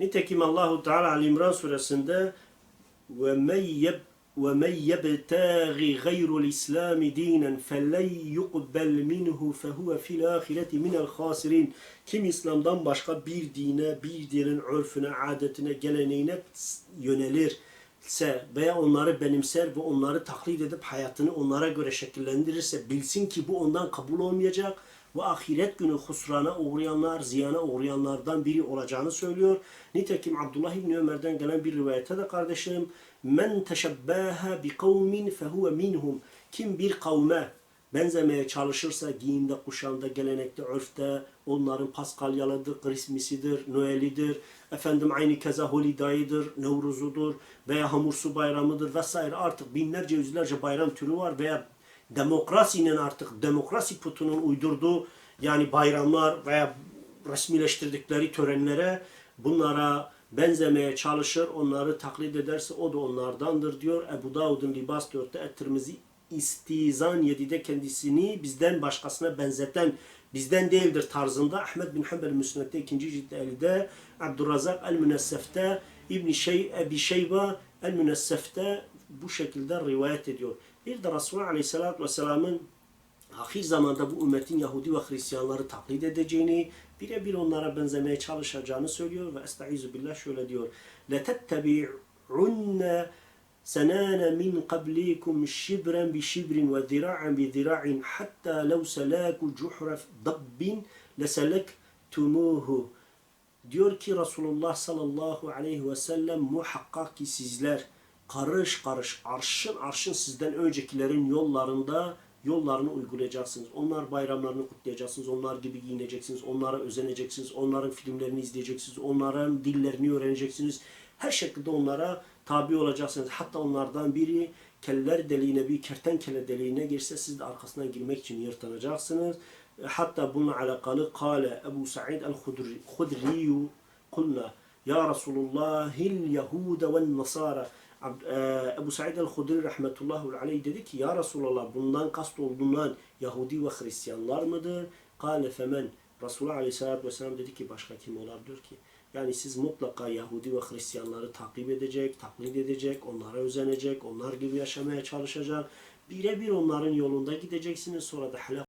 Nitekim Allahu Teala Ali İmran suresinde ve men yeb ve men yebtagi gayrul İslam dinen fellen yuqbel minhu fehuve fil ahireti minel hasirin. Kim İslam'dan başka bir dine, bir dinin örfüne, adetine, geleneğine yönelirse veya onları benimser ve onları taklit edip hayatını onlara göre şekillendirirse bilsin ki bu ondan kabul olmayacak ve ahiret günü husrana uğrayanlar, ziyana uğrayanlardan biri olacağını söylüyor. Nitekim Abdullah İbni Ömer'den gelen bir rivayete de kardeşim men teşebbaha bi kavmin fehuve minhum kim bir kavme benzemeye çalışırsa giyimde, kuşamda, gelenekte, örfte onların Paskalyalıdır, Christmas'idir, Noel'idir, efendim aynı keza Holiday'dır, Nevruz'udur veya Hamursu bayramıdır vesaire artık binlerce yüzlerce bayram türü var veya demokrasinin artık demokrasi putunun uydurduğu yani bayramlar veya resmileştirdikleri törenlere bunlara benzemeye çalışır, onları taklit ederse o da onlardandır diyor. Ebu Davud'un Libas 4'te Et-Tirmizi İstizan 7'de kendisini bizden başkasına benzeten bizden değildir tarzında Ahmet bin Hanbel Müsned'de 2. cilt 50'de Abdurrazak El-Münessef'te İbn Şey Ebi Şeyba El-Münessef'te bu şekilde rivayet ediyor. Bir de Resulullah Aleyhisselatü Vesselam'ın ahir zamanda bu ümmetin Yahudi ve Hristiyanları taklit edeceğini, birebir onlara benzemeye çalışacağını söylüyor ve estaizu billah şöyle diyor. لَتَتَّبِعُنَّ سنان من قبلكم شبرا بشبر وذراعا بذراع حتى لو سلاكوا جحر ضب لسلكتموه diyor ki Resulullah sallallahu aleyhi ve sellem muhakkak ki sizler karış karış arşın arşın sizden öncekilerin yollarında yollarını uygulayacaksınız. Onlar bayramlarını kutlayacaksınız. Onlar gibi giyineceksiniz. Onlara özeneceksiniz. Onların filmlerini izleyeceksiniz. Onların dillerini öğreneceksiniz. Her şekilde onlara tabi olacaksınız. Hatta onlardan biri keller deliğine bir kertenkele deliğine girse siz de arkasından girmek için yırtanacaksınız. Hatta bununla alakalı Kale Ebu Sa'id el-Hudriyu kulna Ya Resulullahil Yahude ve Nasara Ebu Sa'id el-Hudri rahmetullahi aleyh dedi ki Ya Resulallah bundan kast olduğundan Yahudi ve Hristiyanlar mıdır? Kale femen Resulullah aleyhissalatü vesselam dedi ki başka kim olabilir ki? Yani siz mutlaka Yahudi ve Hristiyanları takip edecek, taklit edecek, onlara özenecek, onlar gibi yaşamaya çalışacak. Birebir onların yolunda gideceksiniz sonra da helak